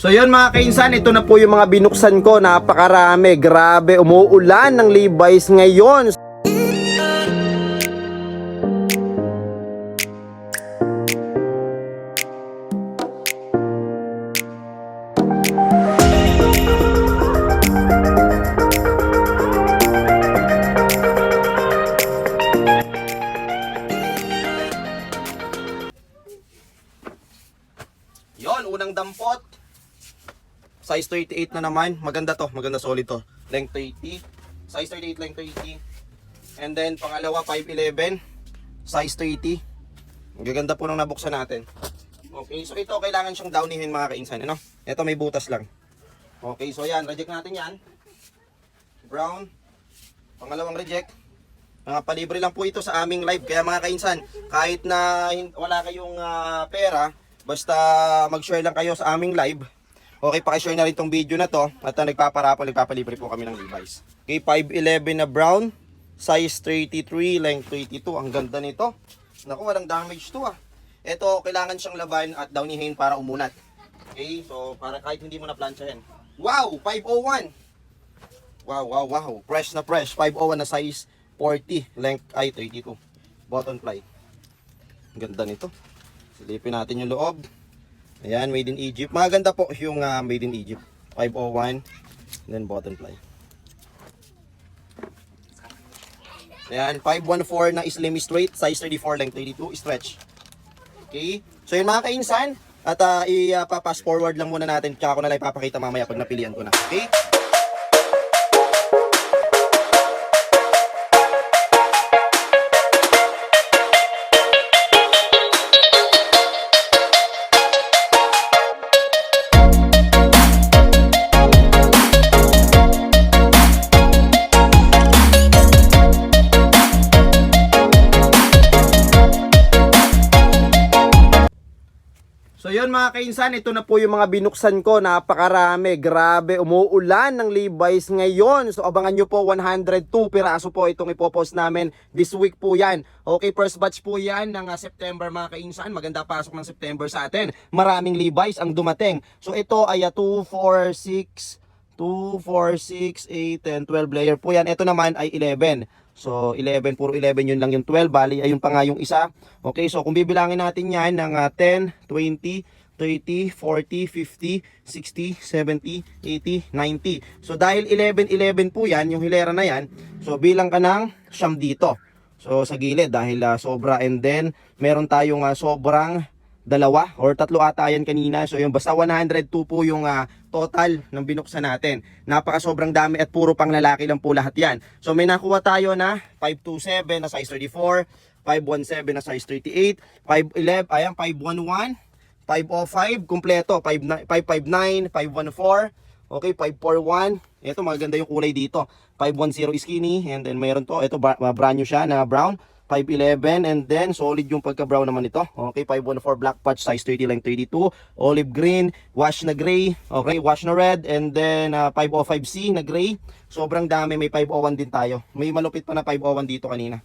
So yun mga kainsan, ito na po yung mga binuksan ko. Napakarami, grabe, umuulan ng Levi's ngayon. Yon, unang dampot. Size 38 na naman. Maganda to, maganda solid to. Length 30. Size 38, length 30. And then pangalawa 5'11. Size 30. Ang gaganda po nung nabuksan natin. Okay, so ito kailangan siyang downihin mga kainsan. Ano? Ito may butas lang. Okay, so yan, reject natin yan. Brown. Pangalawang reject. Mga palibre lang po ito sa aming live. Kaya mga kainsan, kahit na wala kayong ah, pera, basta mag-share lang kayo sa aming live. Okay, pakishare na rin tong video na to. At uh, nagpaparapol, nagpapalibre po kami ng Levi's. Okay, 5'11 na brown. Size 33, length 32. Ang ganda nito. Naku, walang damage to ah. Ito, kailangan siyang laban at downihin para umunat. Okay, so para kahit hindi mo na planchahin. Wow, 501. Wow, wow, wow. Fresh na fresh. 501 na size 40. Length ay 32. Button ply. Ang Ganda nito. Silipin natin yung loob. Ayan, made in Egypt. Maganda po yung ah, made in Egypt. 501. Then button ply. Ayan, 514 na slim straight. Size 34, length 32. Stretch. Okay? So yun mga kainsan. At uh, i-pass forward lang muna natin. Tsaka ko na lang ipapakita mamaya pag napilian ko na. Okay? So yun mga kainsan, ito na po yung mga binuksan ko. Napakarami, grabe, umuulan ng Levi's ngayon. So abangan nyo po, 102 piraso po itong ipopost namin this week po yan. Okay, first batch po yan ng ah, September mga kainsan. Maganda pasok ng September sa atin. Maraming Levi's ang dumating. So ito ay ah, 2, 4, 6, 2, 4, 6, 8, 10, 12 layer po yan. Ito naman ay 11. So 11, puro 11 yun lang yung 12. Bali, ayun pa nga yung isa. Okay, so kung bibilangin natin yan ng ah, 10, 20, 30, 40, 50, 60, 70, 80, 90. So dahil 11, 11 po yan, yung hilera na yan, so bilang ka ng siyam dito. So sa gilid dahil ah, sobra and then meron tayong ah, sobrang dalawa or tatlo ata yan kanina. So yung basta 102 po yung ah, total ng binuksan natin. Napaka sobrang dami at puro pang lalaki lang po lahat yan. So may nakuha tayo na 527 na size 34, 517 na size 38, 511, ayan 511, 505 kompleto, 59 559, 514, okay 541. Ito maganda yung kulay dito. 510 skinny and then mayroon to, ito ba- brand new siya na brown. 511 and then solid yung pagka brown naman ito. Okay, 514 black patch size 30 length 32, olive green, wash na gray, okay, wash na red and then uh, 505C na gray. Sobrang dami, may 501 din tayo. May malupit pa na 501 dito kanina.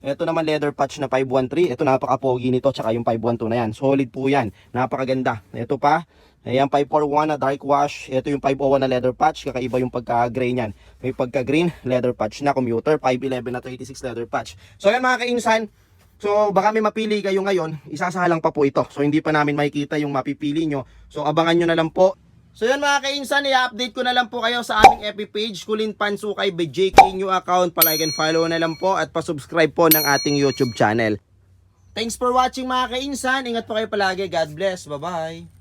Ito naman leather patch na 513. Ito napaka-pogi nito tsaka yung 512 na yan. Solid po yan. Napakaganda. Ito pa. Ayan 541 na dark wash. Ito yung 501 na leather patch. Kakaiba yung pagka-gray niyan. May pagka-green leather patch na commuter. 511 na 36 leather patch. So yan mga kainsan. So baka may mapili kayo ngayon. Isasahalang pa po ito. So hindi pa namin makikita yung mapipili nyo. So abangan nyo na lang po. So yun mga kainsan, i-update ko na lang po kayo sa aming FB page, Kulin Pansukay by JK New Account. Palike and follow na lang po at pasubscribe po ng ating YouTube channel. Thanks for watching mga kainsan. Ingat po kayo palagi. God bless. Bye-bye.